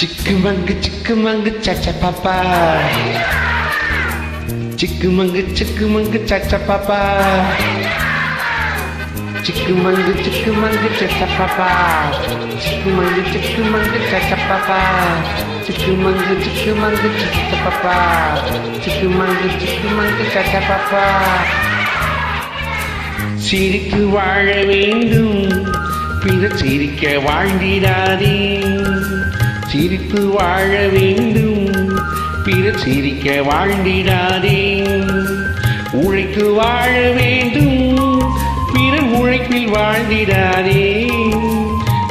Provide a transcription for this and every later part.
சிக்கு மங்கு சிக்கு மங்கு சச்ச பாப்பா சிக்கு மங்கு சிக்கு மங்கு சச்ச பாப்பா சிக்கு மங்கு சிக்கு மங்கு சச்ச பாப்பா சிக்கு மங்கு சிக்கு மங்கு சச்ச பாப்பா சிக்கு மங்கு சிக்கு மங்கு சச்ச பாப்பா சிக்கு மங்கு சிக்கு மங்கு சச்ச பாப்பா சிரித்து வாழ வேண்டும் பிற சிரிக்க வாழ்ந்திடாதே சிரித்து வாழ வேண்டும். பிற சிரிக்க வாழ்ந்திடாதே. உழைத்து வாழ வேண்டும். பிற உழைப்பில் வாழ்ந்திடாதே.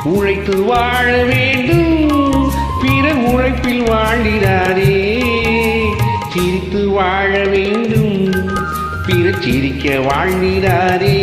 உழைத்து வாழ வேண்டும். பிற உழைப்பில் வாழ்ந்திடாதே. சிரித்து வாழ வேண்டும். பிற சிரிக்க வாழ்ந்திடாதே.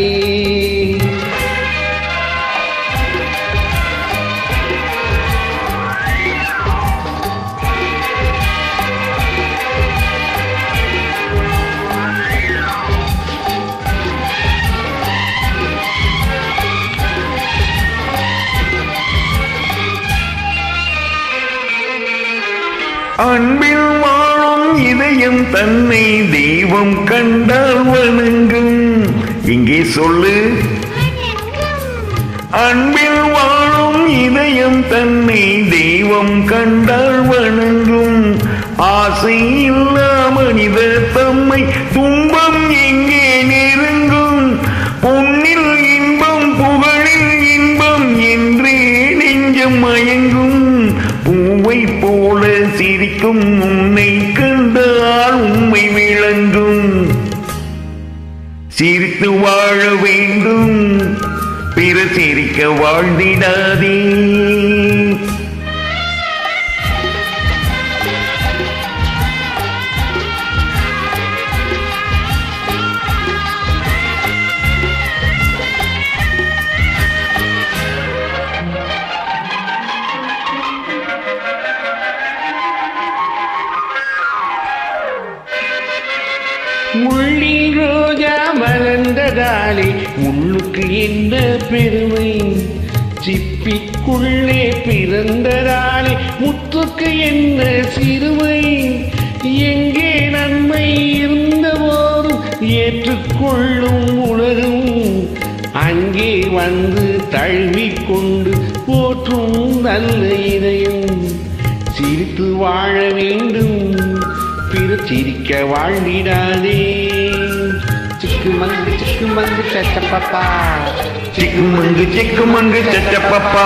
அன்பில் வாழும் இதயம் தன்னை தெய்வம் கண்டால் வணங்கும். இங்கே சொல்லு. அன்பில் வாழும் இதயம் தன்னை தெய்வம் கண்டால் வணங்கும். ஆசை போல சிரிக்கும் உன்னை கண்டால் உண்மை விளங்கும். சிரித்து வாழ வேண்டும் பிற சிரிக்க வாழ்ந்திடாதே. முள்ளில் ரோஜா மலர்ந்ததாலே முள்ளுக்கு என்ன பெருமை? சிப்பிக்குள்ளே பிறந்ததாலே முத்துக்கு என்ன சிறுமை? எங்கே நன்மை இருந்தபோதும் ஏற்றுக்கொள்ளும் உலகம் அங்கே வந்து தழுவிக்கொண்டு போற்றும் நல்ல இதயம். சிரித்து வாழ வேண்டும் பிற சிரிக்க வாழ்ந்திடாதே. சிக்குமங்கு சட்டப்பப்பா சிக்குமங்கு சிக்குமங்கு சட்டப்பப்பா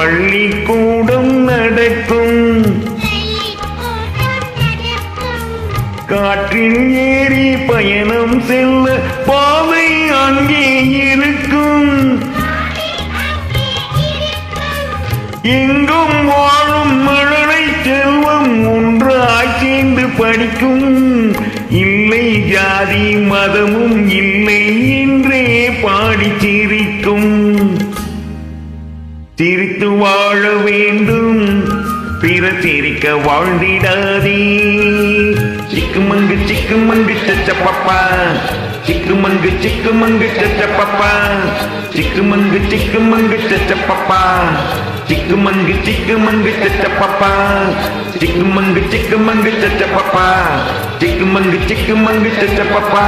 பள்ளிக்கூடம் நடக்கும். காற்றில் ஏறி பயணம் செல்ல பாவை அங்கே இருக்கும். எங்கும் வாழும் மழலை செல்வம் ஒன்றாய் சேர்ந்து படிக்கும். இல்லை ஜாதி மதமும் இல்லை என்றே பாடி சிரித்து வாழ வேண்டும். பிற சிரிக்க வாழ்ந்திடாதே. சிக்குமங்கு சிக்குமங்கு சச்சப்பப்பா. சிக்குமங்கு சிக்குமங்கு சச்சப்பப்பா. சிக்குமங்கு சிக்குமங்கு சச்சப்பப்பா. Chicka mangi, chicka mangi, cha cha papa. Chicka mangi, chicka mangi, cha cha papa. Chicka mangi, chicka mangi, cha cha papa.